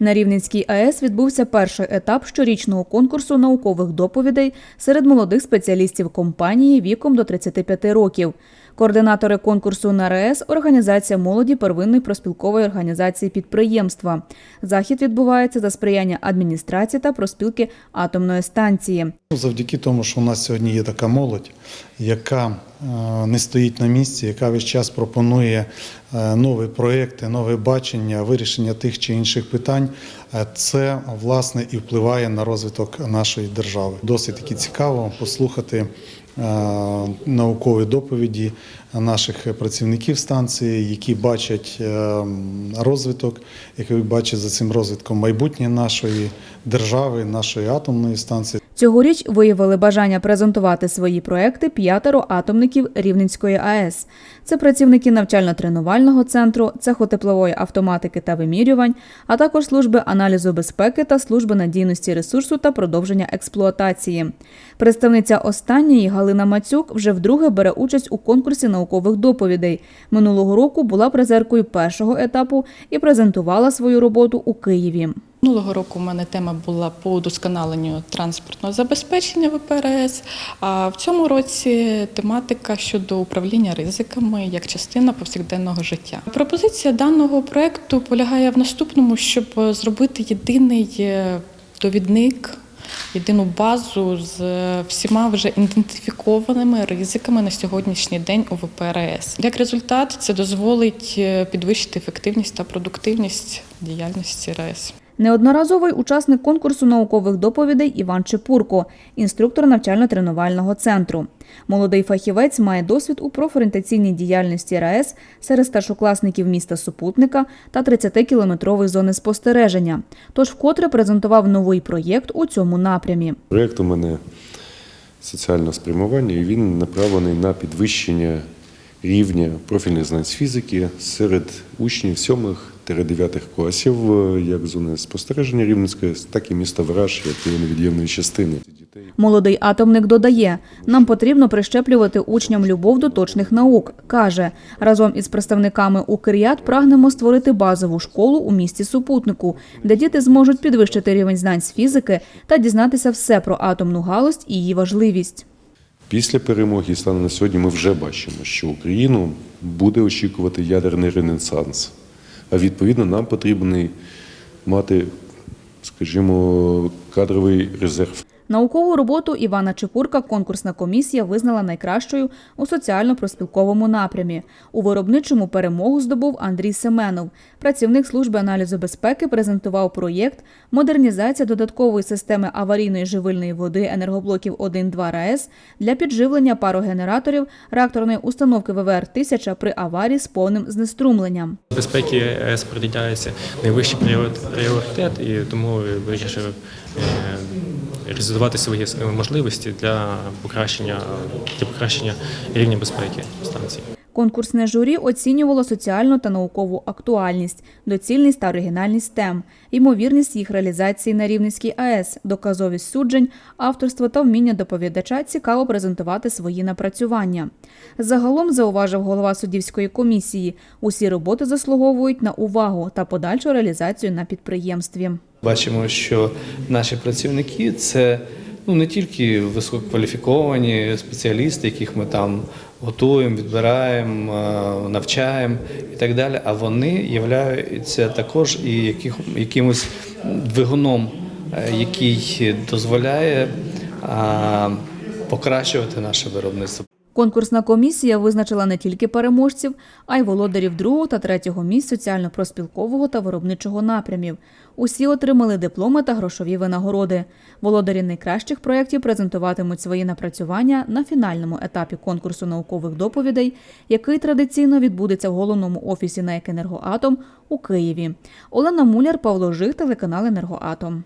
На Рівненській АЕС відбувся перший етап щорічного конкурсу наукових доповідей серед молодих спеціалістів компанії віком до 35 років. Координатори конкурсу на РЕС – організація молоді первинної проспілкової організації підприємства. Захід відбувається за сприяння адміністрації та проспілки атомної станції. Ну, Завдяки тому, що у нас сьогодні є така молодь, яка е, не стоїть на місці, яка весь час пропонує е, нові проекти, нове бачення, вирішення тих чи інших питань, це власне і впливає на розвиток нашої держави. Досить таки цікаво послухати е, наукові доповіді наших працівників станції, які бачать е, розвиток, які бачать за цим розвитком майбутнє нашої держави, нашої атомної станції. Цьогоріч виявили бажання презентувати свої проекти п'ятеро атомників Рівненської АЕС. Це працівники навчально-тренувального центру, цеху теплової автоматики та вимірювань, а також служби аналізу безпеки та служби надійності ресурсу та продовження експлуатації. Представниця останньої Галина Мацюк вже вдруге бере участь у конкурсі наукових доповідей. Минулого року була призеркою першого етапу і презентувала свою роботу у Києві. Минулого року у мене тема була по удосконаленню транспортного забезпечення ВПРС. А в цьому році тематика щодо управління ризиками як частина повсякденного життя. Пропозиція даного проекту полягає в наступному, щоб зробити єдиний е, довідник. Єдину базу з всіма вже ідентифікованими ризиками на сьогоднішній день у ВПРС. Як результат, це дозволить е, підвищити ефективність та продуктивність діяльності РАЕС. Неодноразовий учасник конкурсу наукових доповідей Іван Чепурко, інструктор навчально-тренувального центру. Молодий фахівець має досвід у профорієнтаційній діяльності РАЕС серед старшокласників міста Супутника та 30-кілометрової зони спостереження. Тож вкотре презентував новий проєкт у цьому напрямі. Проєкт у мене соціального спрямування, і він направлений на підвищення рівня профільних знань з фізики серед учнів 7-9 класів, е, як зони спостереження Рівненської, так і міста Враж, як його невід'ємної частини. Молодий атомник додає, нам потрібно прищеплювати учням любов до точних наук. Каже, разом із представниками Укріят прагнемо створити базову школу у місті Супутнику, де діти зможуть підвищити рівень знань з фізики та дізнатися все про атомну галузь і її важливість. Після перемоги станом на сьогодні ми вже бачимо, що Україну буде очікувати ядерний ренесанс. А відповідно нам потрібен мати, скажімо, кадровий резерв. Наукову роботу Івана Чепурка конкурсна комісія визнала найкращою у соціально-проспілковому напрямі. У виробничому перемогу здобув Андрій Семенов. Працівник служби аналізу безпеки презентував проєкт модернізація додаткової системи аварійної живильної води енергоблоків 1-2 РАЕС для підживлення парогенераторів реакторної установки ВВР 1000 при аварії з повним знеструмленням. безпеки ЕС приділяється найвищий пріорит- пріоритет, і тому вирішив реалізувати свої можливості для покращення для покращення рівня безпеки станції. Конкурсне журі оцінювало соціальну та наукову актуальність, доцільність та оригінальність тем, ймовірність їх реалізації на Рівненській АЕС, доказовість суджень, авторство та вміння доповідача цікаво презентувати свої напрацювання. Загалом зауважив голова суддівської комісії, усі роботи заслуговують на увагу та подальшу реалізацію на підприємстві. Бачимо, що наші працівники це ну не тільки висококваліфіковані спеціалісти, яких ми там готуємо, відбираємо, навчаємо і так далі. А вони являються також і яких, якимось двигуном, е, який дозволяє покращувати наше виробництво. Конкурсна комісія визначила не тільки переможців, а й володарів другого та третього місць соціально-проспілкового та виробничого напрямів. Усі отримали дипломи та грошові винагороди. Володарі найкращих проєктів презентуватимуть свої напрацювання на фінальному етапі конкурсу наукових доповідей, який традиційно відбудеться в головному офісі НАЕК «Енергоатом» у Києві. Олена Муляр, Павло Жих, телеканал «Енергоатом».